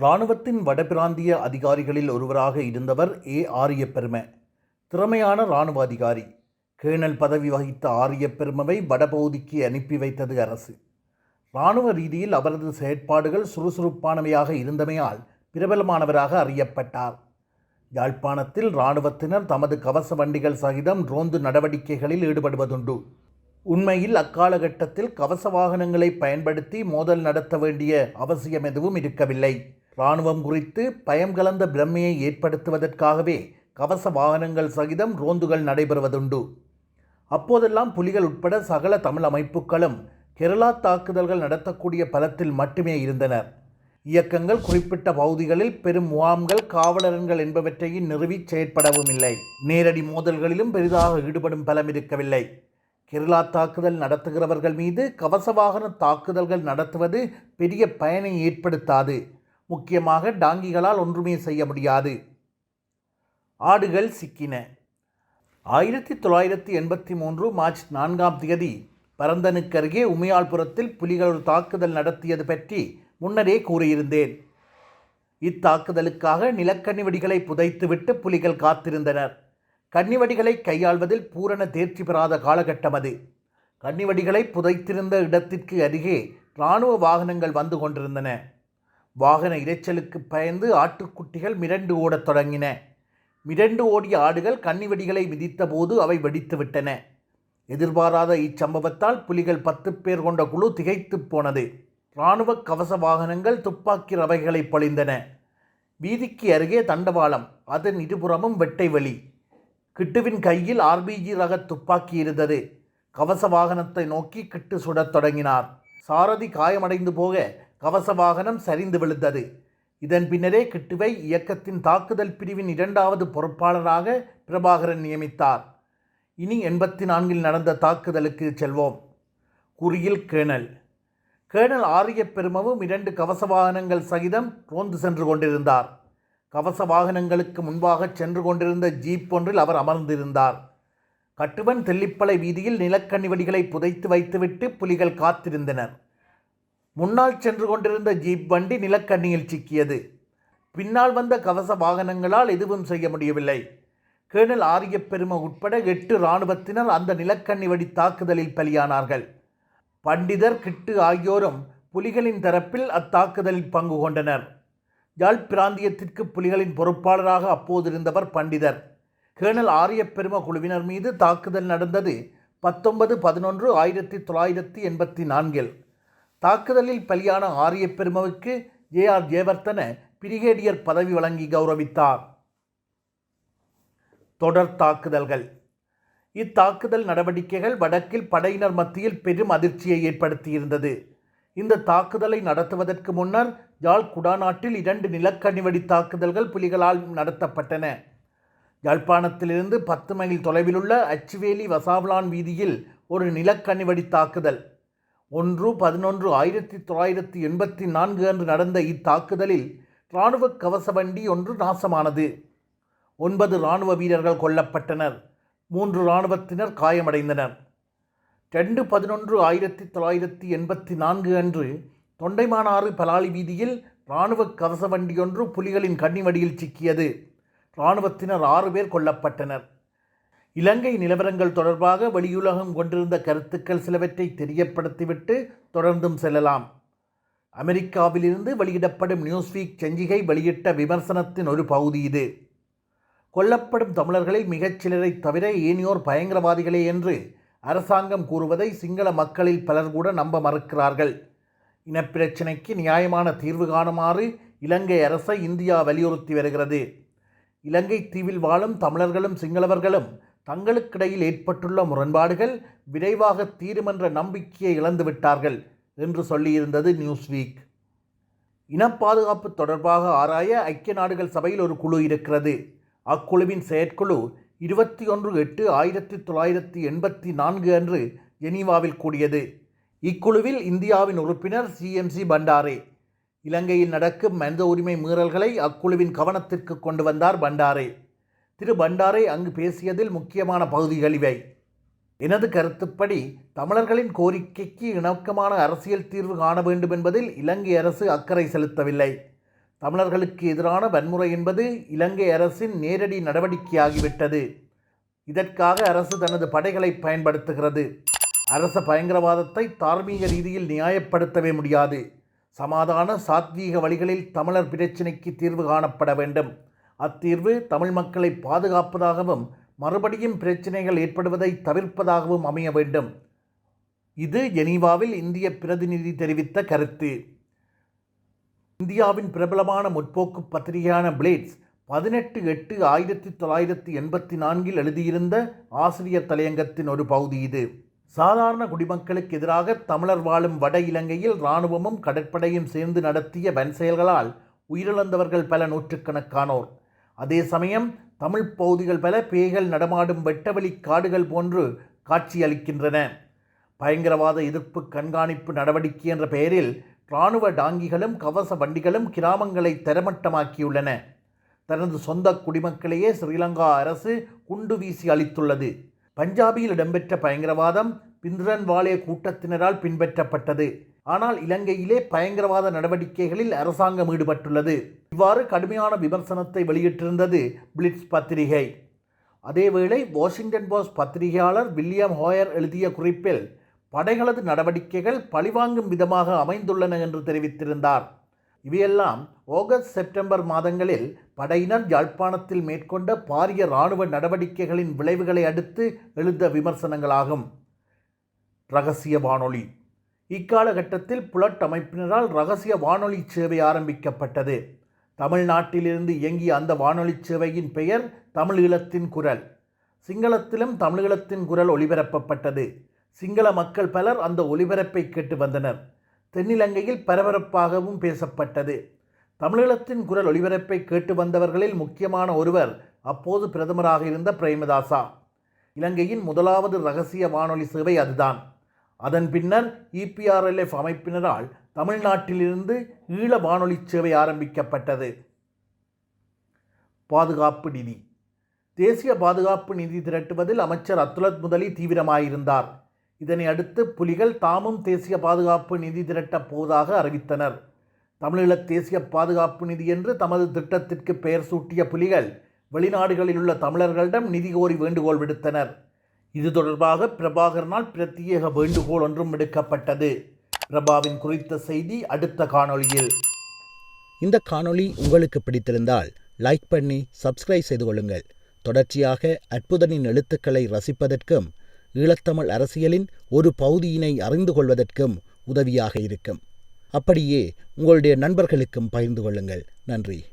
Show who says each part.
Speaker 1: இராணுவத்தின் வடபிராந்திய அதிகாரிகளில் ஒருவராக இருந்தவர் ஏ. ஆரிய பெரும திறமையான இராணுவ அதிகாரி. கேணல் பதவி வகித்த ஆரிய பெருமவை வடபகுதிக்கு அனுப்பி வைத்தது அரசு. இராணுவ ரீதியில் அவரது செயற்பாடுகள் சுறுசுறுப்பானவையாக இருந்தமையால் பிரபலமானவராக அறியப்பட்டார். யாழ்ப்பாணத்தில் இராணுவத்தினர் தமது கவச வண்டிகள் சகிதம் ரோந்து நடவடிக்கைகளில் ஈடுபடுவதுண்டு. உண்மையில் அக்காலகட்டத்தில் கவச வாகனங்களை பயன்படுத்தி மோதல் நடத்த வேண்டிய அவசியம் எதுவும் இருக்கவில்லை. இராணுவம் குறித்து பயம் கலந்த பிரமையை ஏற்படுத்துவதற்காகவே கவச வாகனங்கள் சகிதம் ரோந்துகள் நடைபெறுவதுண்டு. அப்போதெல்லாம் புலிகள் உட்பட சகல தமிழ் அமைப்புகளும் கெரளா தாக்குதல்கள் நடத்தக்கூடிய பலத்தில் மட்டுமே இருந்தனர். இயக்கங்கள் குறிப்பிட்ட பகுதிகளில் பெரும் முகாம்கள் காவலரன்கள் என்பவற்றையும் நிறுவி செயற்படவும் இல்லை நேரடி மோதல்களிலும் பெரிதாக ஈடுபடும் பலம் இருக்கவில்லை. கேரளா தாக்குதல் நடத்துகிறவர்கள் மீது கவச வாகன தாக்குதல்கள் நடத்துவது பெரிய பயனை ஏற்படுத்தாது. முக்கியமாக டாங்கிகளால் ஒன்றுமே செய்ய முடியாது. ஆடுகள் சிக்கின. ஆயிரத்தி தொள்ளாயிரத்தி எண்பத்தி மூன்று மார்ச் நான்காம் தேதி பரந்தனுக்கு அருகே உமையாள்புரத்தில் புலிகள் ஒரு தாக்குதல் நடத்தியது பற்றி முன்னரே கூறியிருந்தேன். இத்தாக்குதலுக்காக நிலக்கண்ணி வெடிகளை புதைத்துவிட்டு புலிகள் காத்திருந்தனர். கன்னிவடிகளை கையாள்வதில் பூரண தேர்ச்சி பெறாத காலகட்டம் அது. கன்னிவடிகளை புதைத்திருந்த இடத்திற்கு அருகே இராணுவ வாகனங்கள் வந்து கொண்டிருந்தன. வாகன இரைச்சலுக்கு பயந்து ஆட்டுக்குட்டிகள் மிரண்டு ஓடத் தொடங்கின. மிரண்டு ஓடிய ஆடுகள் கன்னிவெடிகளை மிதித்தபோது அவை வெடித்துவிட்டன எதிர்பாராத இச்சம்பவத்தால் புலிகள் பத்து பேர் கொண்ட குழு திகைத்து போனது. இராணுவ கவச வாகனங்கள் துப்பாக்கி ரவைகளை பொழிந்தன. வீதிக்கு அருகே தண்டவாளம் அதன் இருபுறமும் வெட்டை வழி கிட்டுவின் கையில் ஆர்பிஜி ரக துப்பாக்கி இருந்தது. கவச வாகனத்தை நோக்கி கிட்டு சுடத் தொடங்கினார். சாரதி காயமடைந்து போக கவச வாகனம் சரிந்து விழுந்தது. இதன் பின்னரே கிட்டுவை இயக்கத்தின் தாக்குதல் பிரிவின் இரண்டாவது பொறுப்பாளராக பிரபாகரன் நியமித்தார். இனி எண்பத்தி நான்கில் நடந்த தாக்குதலுக்கு செல்வோம். குறியில் கேணல். கேணல் ஆரிய பெருமவும் இரண்டு கவச வாகனங்கள் சகிதம் ரோந்து சென்று கொண்டிருந்தார். கவச வாகனங்களுக்கு முன்பாக சென்று கொண்டிருந்த ஜீப் ஒன்றில் அவர் அமர்ந்திருந்தார். கட்டுவன் தெல்லிப்பளை வீதியில் நிலக்கண்ணி வடிகளை புதைத்து வைத்துவிட்டு புலிகள் காத்திருந்தனர். முன்னால் சென்று கொண்டிருந்த ஜீப் வண்டி நிலக்கண்ணியில் சிக்கியது. பின்னால் வந்த கவச வாகனங்களால் எதுவும் செய்ய முடியவில்லை. கேர்னல் ஆரிய பெரும உட்பட எட்டு இராணுவத்தினர் அந்த நிலக்கண்ணி வெடி தாக்குதலில் பலியானார்கள். பண்டிதர் கிட்டு ஆகியோரும் புலிகளின் தரப்பில் அத்தாக்குதலில் பங்கு கொண்டனர். யாழ் பிராந்தியத்திற்கு புலிகளின் பொறுப்பாளராக அப்போது இருந்தவர் பண்டிதர். கேர்னல் ஆரியப்பெரும குழுவினர் மீது தாக்குதல் நடந்தது பத்தொன்பது பதினொன்று ஆயிரத்தி தொள்ளாயிரத்தி எண்பத்தி நான்கில். தாக்குதலில் பலியான ஆரிய பெருமவுக்கு ஏ ஆர் ஜெயவர்த்தன பிரிகேடியர் பதவி வழங்கி கௌரவித்தார். தொடர் தாக்குதல்கள். இத்தாக்குதல் நடவடிக்கைகள் வடக்கில் படையினர் மத்தியில் பெரும் அதிர்ச்சியை ஏற்படுத்தியிருந்தது. இந்த தாக்குதலை நடத்துவதற்கு முன்னர் யாழ் குடாநாட்டில் இரண்டு நிலக்கணிவடி தாக்குதல்கள் புலிகளால் நடத்தப்பட்டன. யாழ்ப்பாணத்திலிருந்து பத்து மைல் தொலைவிலுள்ள அச்சுவேலி வசாவலான் வீதியில் ஒரு நிலக்கணிவடி தாக்குதல். ஒன்று பதினொன்று ஆயிரத்தி தொள்ளாயிரத்தி எண்பத்தி நான்கு அன்று நடந்த இத்தாக்குதலில் இராணுவ கவச வண்டி ஒன்று நாசமானது. ஒன்பது இராணுவ வீரர்கள் கொல்லப்பட்டனர். மூன்று இராணுவத்தினர் காயமடைந்தனர். ரெண்டு பதினொன்று ஆயிரத்தி தொள்ளாயிரத்தி எண்பத்தி நான்கு அன்று தொண்டைமானாறு பலாலி வீதியில் இராணுவ கவச வண்டியொன்று புலிகளின் கன்னிவடியில் சிக்கியது. இராணுவத்தினர் ஆறு பேர் கொல்லப்பட்டனர். இலங்கை நிலவரங்கள் தொடர்பாக வெளியுலகம் கொண்டிருந்த கருத்துக்கள் சிலவற்றை தெரியப்படுத்திவிட்டு தொடர்ந்தும் செல்லலாம். அமெரிக்காவிலிருந்து வெளியிடப்படும் நியூஸ்வீக் செஞ்சிகை வெளியிட்ட விமர்சனத்தின் ஒரு பகுதி இது. கொல்லப்படும் தமிழர்களில் மிகச் சிலரை தவிர ஏனியோர் பயங்கரவாதிகளே என்று அரசாங்கம் கூறுவதை சிங்கள மக்களில் பலர் கூட நம்ப மறுக்கிறார்கள். இனப்பிரச்சினைக்கு நியாயமான தீர்வு காணுமாறு இலங்கை அரசை இந்தியா வலியுறுத்தி வருகிறது. இலங்கை தீவில் வாழும் தமிழர்களும் சிங்களவர்களும் தங்களுக்கிடையில் ஏற்பட்டுள்ள முரண்பாடுகள் விரைவாக தீருமென்ற நம்பிக்கையை இழந்துவிட்டார்கள் என்று சொல்லியிருந்தது நியூஸ் வீக் இனப்பாதுகாப்பு தொடர்பாக ஆராய ஐக்கிய நாடுகள் சபையில் ஒரு குழு இருக்கிறது. அக்குழுவின் செயற்குழு இருபத்தி ஒன்று எட்டு ஆயிரத்தி தொள்ளாயிரத்தி எண்பத்தி நான்கு அன்று ஜெனீவாவில் கூடியது. இக்குழுவில் இந்தியாவின் உறுப்பினர் சிஎம்சி பண்டாரே. இலங்கையில் நடக்கும் மனித உரிமை மீறல்களை அக்குழுவின் கவனத்திற்கு கொண்டு வந்தார் பண்டாரே. திரு பண்டாரை அங்கு பேசியதில் முக்கியமான பகுதிகள் இவை. எனது கருத்துப்படி தமிழர்களின் கோரிக்கைக்கு இணக்கமான அரசியல் தீர்வு காண வேண்டும் என்பதில் இலங்கை அரசு அக்கறை செலுத்தவில்லை. தமிழர்களுக்கு எதிரான வன்முறை என்பது இலங்கை அரசின் நேரடி நடவடிக்கையாகிவிட்டது. இதற்காக அரசு தனது படைகளை பயன்படுத்துகிறது. அரச பயங்கரவாதத்தை தார்மீக ரீதியில் நியாயப்படுத்தவே முடியாது. சமாதான சாத்வீக வழிகளில் தமிழர் பிரச்சினைக்கு தீர்வு காணப்பட வேண்டும். அத்தீர்வு தமிழ் மக்களை பாதுகாப்பதாகவும் மறுபடியும் பிரச்சினைகள் ஏற்படுவதை தவிர்ப்பதாகவும் அமைய வேண்டும். இது ஜெனீவாவில் இந்திய பிரதிநிதி தெரிவித்த கருத்து. இந்தியாவின் பிரபலமான முற்போக்கு பத்திரிகையான பிளேட்ஸ் பதினெட்டு எட்டு ஆயிரத்தி தொள்ளாயிரத்தி எண்பத்தி நான்கில் எழுதியிருந்த ஆசிரியர் தலையங்கத்தின் ஒரு பகுதி இது. சாதாரண குடிமக்களுக்கு எதிராக தமிழர் வாழும் வட இலங்கையில் இராணுவமும் கடற்படையும் சேர்ந்து நடத்திய வன் செயல்களால் உயிரிழந்தவர்கள் பல நூற்றுக்கணக்கானோர். அதே சமயம் தமிழ் பகுதிகள் பல பேய்கள் நடமாடும் வெட்டவெளி காடுகள் போன்று காட்சியளிக்கின்றன. பயங்கரவாத எதிர்ப்பு கண்காணிப்பு நடவடிக்கை என்ற பெயரில் இராணுவ டாங்கிகளும் கவச வண்டிகளும் கிராமங்களை தரமட்டமாக்கியுள்ளன. தனது சொந்த குடிமக்களையே ஸ்ரீலங்கா அரசு குண்டு வீசி அளித்துள்ளது பஞ்சாபில் இடம்பெற்ற பயங்கரவாதம் பிந்திரன்வாலே கூட்டத்தினரால் பின்பற்றப்பட்டது. ஆனால் இலங்கையிலே பயங்கரவாத நடவடிக்கைகளில் அரசாங்கம் ஈடுபட்டுள்ளது. இவ்வாறு கடுமையான விமர்சனத்தை வெளியிட்டிருந்தது பிளிட்ஸ் பத்திரிகை. அதேவேளை வாஷிங்டன் போஸ்ட் பத்திரிகையாளர் வில்லியம் ஹோயர் எழுதிய குறிப்பில் படைகளது நடவடிக்கைகள் பழிவாங்கும் விதமாக அமைந்துள்ளன என்று தெரிவித்திருந்தார். இவையெல்லாம் ஆகஸ்ட் செப்டம்பர் மாதங்களில் படையினர் யாழ்ப்பாணத்தில் மேற்கொண்ட பாரிய இராணுவ நடவடிக்கைகளின் விளைவுகளை அடுத்து எழுந்த விமர்சனங்களாகும். ரகசிய வானொலி இக்காலகட்டத்தில் புலட் அமைப்பினரால் ரகசிய வானொலி சேவை ஆரம்பிக்கப்பட்டது. தமிழ்நாட்டிலிருந்து இயங்கிய அந்த வானொலி சேவையின் பெயர் தமிழீழத்தின் குரல். சிங்களத்திலும் தமிழீழத்தின் குரல் ஒளிபரப்பப்பட்டது சிங்கள மக்கள் பலர் அந்த ஒலிபரப்பை கேட்டு வந்தனர். தென்னிலங்கையில் பரபரப்பாகவும் பேசப்பட்டது. தமிழீழத்தின் குரல் ஒலிபரப்பை கேட்டு வந்தவர்களில் முக்கியமான ஒருவர் அப்போது பிரதமராக இருந்த பிரேமதாசா. இலங்கையின் முதலாவது ரகசிய வானொலி சேவை அதுதான். அதன் பின்னர் இபிஆர்எல்எஃப் அமைப்பினரால் தமிழ்நாட்டிலிருந்து ஈழ வானொலி சேவை ஆரம்பிக்கப்பட்டது. பாதுகாப்பு நிதி. தேசிய பாதுகாப்பு நிதி திரட்டுவதில் அமைச்சர் அத்துலத் முதலி தீவிரமாயிருந்தார். இதனை அடுத்து புலிகள் தாமும் தேசிய பாதுகாப்பு நிதி திரட்டப் போவதாக அறிவித்தனர். தமிழீழ தேசிய பாதுகாப்பு நிதி என்று தமது திட்டத்திற்கு பெயர் சூட்டிய புலிகள் வெளிநாடுகளில் உள்ள தமிழர்களிடம் நிதி கோரி வேண்டுகோள் விடுத்தனர். இது தொடர்பாக பிரபாகரனால் பிரத்யேக வேண்டுகோள் ஒன்றும் விடுக்கப்பட்டது. பிரபாவின் குறித்த செய்தி அடுத்த காணொளியில்.
Speaker 2: இந்த காணொளி உங்களுக்கு பிடித்திருந்தால் லைக் பண்ணி சப்ஸ்கிரைப் செய்து கொள்ளுங்கள். தொடர்ச்சியாக அற்புதனின் எழுத்துக்களை ரசிப்பதற்கும் ஈழத்தமிழ் அரசியலின் ஒரு பகுதியினை அறிந்து கொள்வதற்கும் உதவியாக இருக்கும். அப்படியே உங்களுடைய நண்பர்களுக்கும் பகிர்ந்து கொள்ளுங்கள். நன்றி.